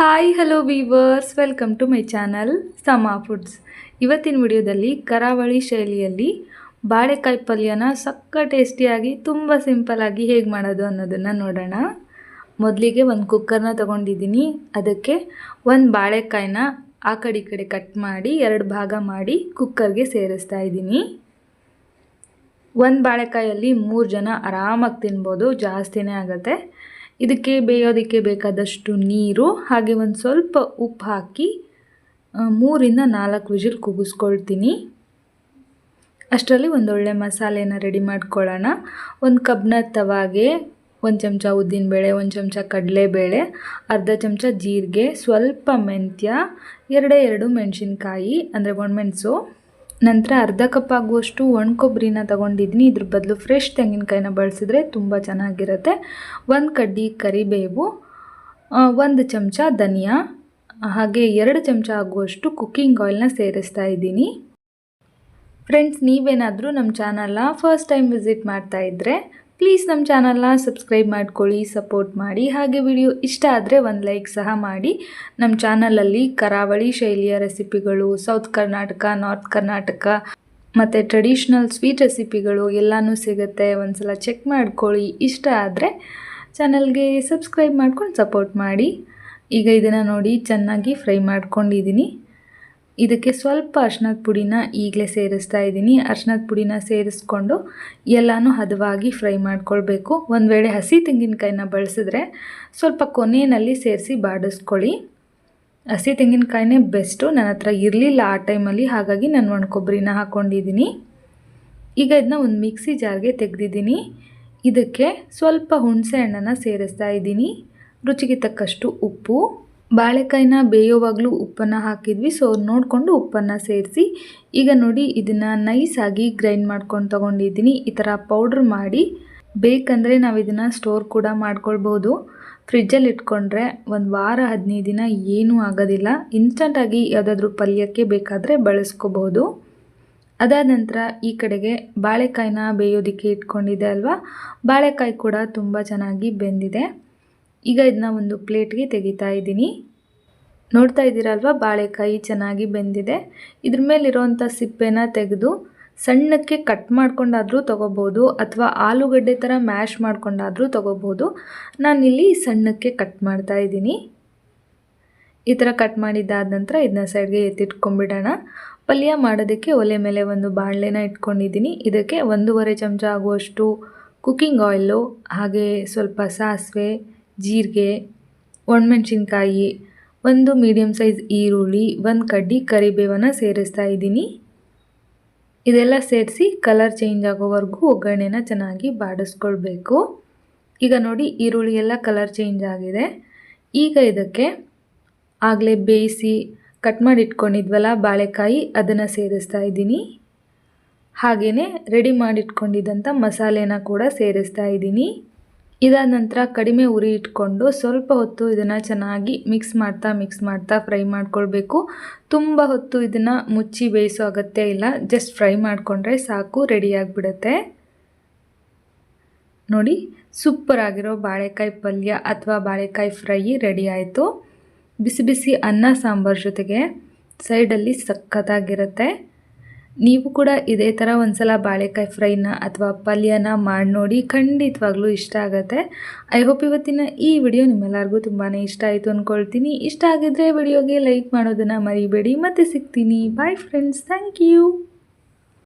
Hi hello viewers welcome to my channel Sama foods ಇವತ್ತಿನ ವಿಡಿಯೋದಲ್ಲಿ ಕರಾವಳಿ ಶೈಲಿಯಲ್ಲಿ ಬಾಳೆಕಾಯಿ ಪಲ್ಯನ ಸಕ್ಕ ಟೇಸ್ಟಿಯಾಗಿ, ತುಂಬ ಸಿಂಪಲಾಗಿ ಹೇಗೆ ಮಾಡೋದು ಅನ್ನೋದನ್ನು ನೋಡೋಣ. ಮೊದಲಿಗೆ ಒಂದು ಕುಕ್ಕರ್ನ ತೊಗೊಂಡಿದ್ದೀನಿ. ಅದಕ್ಕೆ ಒಂದು ಬಾಳೆಕಾಯಿನ ಆ ಕಡೆ ಕಡೆ ಕಟ್ ಮಾಡಿ, ಎರಡು ಭಾಗ ಮಾಡಿ ಕುಕ್ಕರ್ಗೆ ಸೇರಿಸ್ತಾ ಇದ್ದೀನಿ. ಒಂದು ಬಾಳೆಕಾಯಲ್ಲಿ ಮೂರು ಜನ ಆರಾಮಾಗಿ ತಿನ್ಬೋದು, ಜಾಸ್ತಿನೇ ಆಗುತ್ತೆ. ಇದಕ್ಕೆ ಬೇಯೋದಕ್ಕೆ ಬೇಕಾದಷ್ಟು ನೀರು, ಹಾಗೆ ಒಂದು ಸ್ವಲ್ಪ ಉಪ್ಪು ಹಾಕಿ ಮೂರಿಂದ ನಾಲ್ಕು ವಿಜಿಲ್ ಕೂಗಿಸ್ಕೊಳ್ತೀನಿ ಅಷ್ಟರಲ್ಲಿ ಒಂದೊಳ್ಳೆ ಮಸಾಲೆನ ರೆಡಿ ಮಾಡ್ಕೊಳ್ಳೋಣ. ಒಂದು ಕಬ್ನ ತವಾಗೆ, ಒಂದು ಚಮಚ ಉದ್ದಿನಬೇಳೆ, ಒಂದು ಚಮಚ ಕಡಲೆಬೇಳೆ, ಅರ್ಧ ಚಮಚ ಜೀರಿಗೆ, ಸ್ವಲ್ಪ ಮೆಂತ್ಯ, ಎರಡೇ ಎರಡು ಮೆಣಸಿನ್ಕಾಯಿ, ಅಂದರೆ ಒಣಮೆಣಸು. ನಂತರ ಅರ್ಧ ಕಪ್ ಆಗುವಷ್ಟು ಒಣ ಕೊಬ್ಬರಿನ ತೊಗೊಂಡಿದ್ದೀನಿ. ಇದ್ರ ಬದಲು ಫ್ರೆಶ್ ತೆಂಗಿನಕಾಯಿನ ಬಳಸಿದ್ರೆ ತುಂಬ ಚೆನ್ನಾಗಿರುತ್ತೆ. ಒಂದು ಕಡ್ಡಿ ಕರಿಬೇವು ಒಂದು ಚಮಚ ಧನಿಯಾ, ಹಾಗೆ ಎರಡು ಚಮಚ ಆಗುವಷ್ಟು ಕುಕ್ಕಿಂಗ್ ಆಯಿಲ್ನ ಸೇರಿಸ್ತಾ ಇದ್ದೀನಿ. ಫ್ರೆಂಡ್ಸ್ ನೀವೇನಾದರೂ ನಮ್ಮ ಚಾನಲ್ನ ಫಸ್ಟ್ ಟೈಮ್ ವಿಸಿಟ್ ಮಾಡ್ತಾ ಇದ್ದರೆ ಪ್ಲೀಸ್ ನಮ್ಮ ಚಾನಲ್ನ ಸಬ್ಸ್ಕ್ರೈಬ್ ಮಾಡ್ಕೊಳ್ಳಿ ಸಪೋರ್ಟ್ ಮಾಡಿ. ಹಾಗೆ ವಿಡಿಯೋ ಇಷ್ಟ ಆದರೆ ಒಂದು ಲೈಕ್ ಸಹ ಮಾಡಿ. ನಮ್ಮ ಚಾನಲಲ್ಲಿ ಕರಾವಳಿ ಶೈಲಿಯ ರೆಸಿಪಿಗಳು ಸೌತ್ ಕರ್ನಾಟಕ ನಾರ್ತ್ ಕರ್ನಾಟಕ ಮತ್ತು ಟ್ರೆಡಿಷ್ನಲ್ ಸ್ವೀಟ್ ರೆಸಿಪಿಗಳು ಎಲ್ಲನೂ ಸಿಗುತ್ತೆ. ಒಂದು ಸಲ ಚೆಕ್ ಮಾಡ್ಕೊಳ್ಳಿ. ಇಷ್ಟ ಆದರೆ ಚಾನಲ್ಗೆ ಸಬ್ಸ್ಕ್ರೈಬ್ ಮಾಡ್ಕೊಂಡು ಸಪೋರ್ಟ್ ಮಾಡಿ. ಈಗ ಇದನ್ನು ನೋಡಿ ಚೆನ್ನಾಗಿ ಫ್ರೈ ಮಾಡ್ಕೊಂಡಿದ್ದೀನಿ. ಇದಕ್ಕೆ ಸ್ವಲ್ಪ ಅರ್ಶಿನದ ಪುಡಿನ ಈಗಲೇ ಸೇರಿಸ್ತಾ ಇದ್ದೀನಿ. ಅರ್ಶಿನದ ಪುಡಿನ ಸೇರಿಸ್ಕೊಂಡು ಎಲ್ಲನೂ ಹದವಾಗಿ ಫ್ರೈ ಮಾಡ್ಕೊಳ್ಬೇಕು. ಒಂದು ವೇಳೆ ಹಸಿ ತೆಂಗಿನಕಾಯಿನ ಬಳಸಿದ್ರೆ ಸ್ವಲ್ಪ ಕೊನೆಯಲ್ಲಿ ಸೇರಿಸಿ ಬಾಡಿಸ್ಕೊಳ್ಳಿ. ಹಸಿ ತೆಂಗಿನಕಾಯಿನೇ ಬೆಸ್ಟು. ನನ್ನ ಹತ್ರ ಇರಲಿಲ್ಲ ಆ ಟೈಮಲ್ಲಿ, ಹಾಗಾಗಿ ನಾನು ಒಣ ಕೊಬ್ಬರಿನ ಹಾಕ್ಕೊಂಡಿದ್ದೀನಿ ಈಗ ಇದನ್ನ ಒಂದು ಮಿಕ್ಸಿ ಜಾರ್ಗೆ ತೆಗೆದಿದ್ದೀನಿ. ಇದಕ್ಕೆ ಸ್ವಲ್ಪ ಹುಣಸೆ ಹಣ್ಣನ್ನು ಸೇರಿಸ್ತಾ ಇದ್ದೀನಿ. ರುಚಿಗೆ ತಕ್ಕಷ್ಟು ಉಪ್ಪು. ಬಾಳೆಕಾಯಿನ ಬೇಯೋವಾಗಲೂ ಉಪ್ಪನ್ನು ಹಾಕಿದ್ವಿ ಸೊ ನೋಡಿಕೊಂಡು ಉಪ್ಪನ್ನು ಸೇರಿಸಿ, ಈಗ ನೋಡಿ ಇದನ್ನು ನೈಸಾಗಿ ಗ್ರೈಂಡ್ ಮಾಡ್ಕೊಂಡು ತೊಗೊಂಡಿದ್ದೀನಿ. ಈ ಥರ ಪೌಡ್ರ್ ಮಾಡಿ, ಬೇಕಂದರೆ ನಾವು ಇದನ್ನು ಸ್ಟೋರ್ ಕೂಡ ಮಾಡ್ಕೊಳ್ಬೋದು. ಫ್ರಿಜ್ಜಲ್ಲಿ ಇಟ್ಕೊಂಡ್ರೆ ಒಂದು ವಾರ, ಹದಿನೈದು ದಿನ ಏನೂ ಆಗೋದಿಲ್ಲ. ಇನ್ಸ್ಟಂಟಾಗಿ ಯಾವುದಾದ್ರೂ ಪಲ್ಯಕ್ಕೆ ಬೇಕಾದರೆ ಬಳಸ್ಕೋಬೋದು. ಅದಾದ ನಂತರ ಈ ಕಡೆಗೆ ಬಾಳೆಕಾಯಿನ ಬೇಯೋದಕ್ಕೆ ಇಟ್ಕೊಂಡಿದೆ ಅಲ್ವಾ? ಬಾಳೆಕಾಯಿ ಕೂಡ ತುಂಬ ಚೆನ್ನಾಗಿ ಬೆಂದಿದೆ. ಈಗ ಇದನ್ನ ಒಂದು ಪ್ಲೇಟ್ಗೆ ತೆಗಿತಾ ಇದ್ದೀನಿ. ನೋಡ್ತಾ ಇದ್ದೀರಲ್ವ? ಬಾಳೆಕಾಯಿ ಚೆನ್ನಾಗಿ ಬೆಂದಿದೆ. ಇದ್ರ ಮೇಲಿರೋವಂಥ ಸಿಪ್ಪೆನ ತೆಗೆದು ಸಣ್ಣಕ್ಕೆ ಕಟ್ ಮಾಡ್ಕೊಂಡಾದರೂ ತೊಗೋಬೋದು ಅಥವಾ ಆಲೂಗಡ್ಡೆ ಥರ ಮ್ಯಾಶ್ ಮಾಡ್ಕೊಂಡಾದರೂ ತೊಗೋಬೋದು. ನಾನಿಲ್ಲಿ ಸಣ್ಣಕ್ಕೆ ಕಟ್ ಮಾಡ್ತಾ ಇದ್ದೀನಿ. ಈ ಥರ ಕಟ್ ಮಾಡಿದ್ದಾದ ನಂತರ ಇದನ್ನ ಸೈಡ್ಗೆ ಎತ್ತಿಟ್ಕೊಂಡ್ಬಿಡೋಣ. ಪಲ್ಯ ಮಾಡೋದಕ್ಕೆ ಒಲೆ ಮೇಲೆ ಒಂದು ಬಾಣಲೆನ ಇಟ್ಕೊಂಡಿದ್ದೀನಿ. ಇದಕ್ಕೆ ಒಂದೂವರೆ ಚಮಚ ಆಗುವಷ್ಟು ಕುಕ್ಕಿಂಗ್ ಆಯಿಲು ಹಾಗೆ ಸ್ವಲ್ಪ ಸಾಸಿವೆ ಜೀರಿಗೆ, ಒಣಮೆಣ್ಸಿನ್ಕಾಯಿ, ಒಂದು ಮೀಡಿಯಮ್ ಸೈಜ್ ಈರುಳ್ಳಿ, ಒಂದು ಕಡ್ಡಿ ಕರಿಬೇವನ್ನು ಸೇರಿಸ್ತಾ ಇದ್ದೀನಿ. ಇದೆಲ್ಲ ಸೇರಿಸಿ ಕಲರ್ ಚೇಂಜ್ ಆಗೋವರೆಗೂ ಒಗ್ಗರಣೆನ ಚೆನ್ನಾಗಿ ಬಾಡಿಸ್ಕೊಳ್ಬೇಕು. ಈಗ ನೋಡಿ ಈರುಳ್ಳಿ ಎಲ್ಲ ಕಲರ್ ಚೇಂಜ್ ಆಗಿದೆ. ಈಗ ಇದಕ್ಕೆ ಆಗಲೇ ಬೇಯಿಸಿ ಕಟ್ ಮಾಡಿ ಇಟ್ಕೊಂಡಿದ್ವಲ್ಲ ಬಾಳೆಕಾಯಿ, ಅದನ್ನು ಸೇರಿಸ್ತಾ ಇದ್ದೀನಿ. ಹಾಗೆಯೇ ರೆಡಿ ಮಾಡಿಟ್ಕೊಂಡಿದ್ದಂಥ ಮಸಾಲೆನ ಕೂಡ ಸೇರಿಸ್ತಾ ಇದ್ದೀನಿ. ಇದಾದ ನಂತರ ಕಡಿಮೆ ಉರಿ ಇಟ್ಕೊಂಡು ಸ್ವಲ್ಪ ಹೊತ್ತು ಇದನ್ನು ಚೆನ್ನಾಗಿ ಮಿಕ್ಸ್ ಮಾಡ್ತಾ ಮಿಕ್ಸ್ ಮಾಡ್ತಾ ಫ್ರೈ ಮಾಡ್ಕೊಳ್ಬೇಕು. ತುಂಬ ಹೊತ್ತು ಇದನ್ನು ಮುಚ್ಚಿ ಬೇಯಿಸೋ ಅಗತ್ಯ ಇಲ್ಲ. ಜಸ್ಟ್ ಫ್ರೈ ಮಾಡಿಕೊಂಡ್ರೆ ಸಾಕು ರೆಡಿಯಾಗಿಬಿಡುತ್ತೆ ನೋಡಿ ಸೂಪರ್ ಆಗಿರೋ ಬಾಳೆಕಾಯಿ ಪಲ್ಯ ಅಥವಾ ಬಾಳೆಕಾಯಿ ಫ್ರೈ ರೆಡಿ ಆಯಿತು. ಬಿಸಿ ಬಿಸಿ ಅನ್ನ ಸಾಂಬಾರು ಜೊತೆಗೆ ಸೈಡಲ್ಲಿ ಸಖತ್ತಾಗಿರುತ್ತೆ. ನೀವು ಕೂಡ ಇದೇ ಥರ ಒಂದು ಸಲ ಬಾಳೆಕಾಯಿ ಫ್ರೈನ ಅಥವಾ ಪಲ್ಯನ ಮಾಡಿ ನೋಡಿ ಖಂಡಿತವಾಗ್ಲೂ ಇಷ್ಟ ಆಗುತ್ತೆ. ಐ ಹೋಪ್ ಇವತ್ತಿನ ಈ ವಿಡಿಯೋ ನಿಮ್ಮೆಲ್ಲರಿಗೂ ತುಂಬಾ ಇಷ್ಟ ಆಯಿತು ಅಂದ್ಕೊಳ್ತೀನಿ ಇಷ್ಟ ಆಗಿದ್ರೆ ವಿಡಿಯೋಗೆ ಲೈಕ್ ಮಾಡೋದನ್ನು ಮರಿಬೇಡಿ. ಮತ್ತೆ ಸಿಗ್ತೀನಿ. Bye friends thank you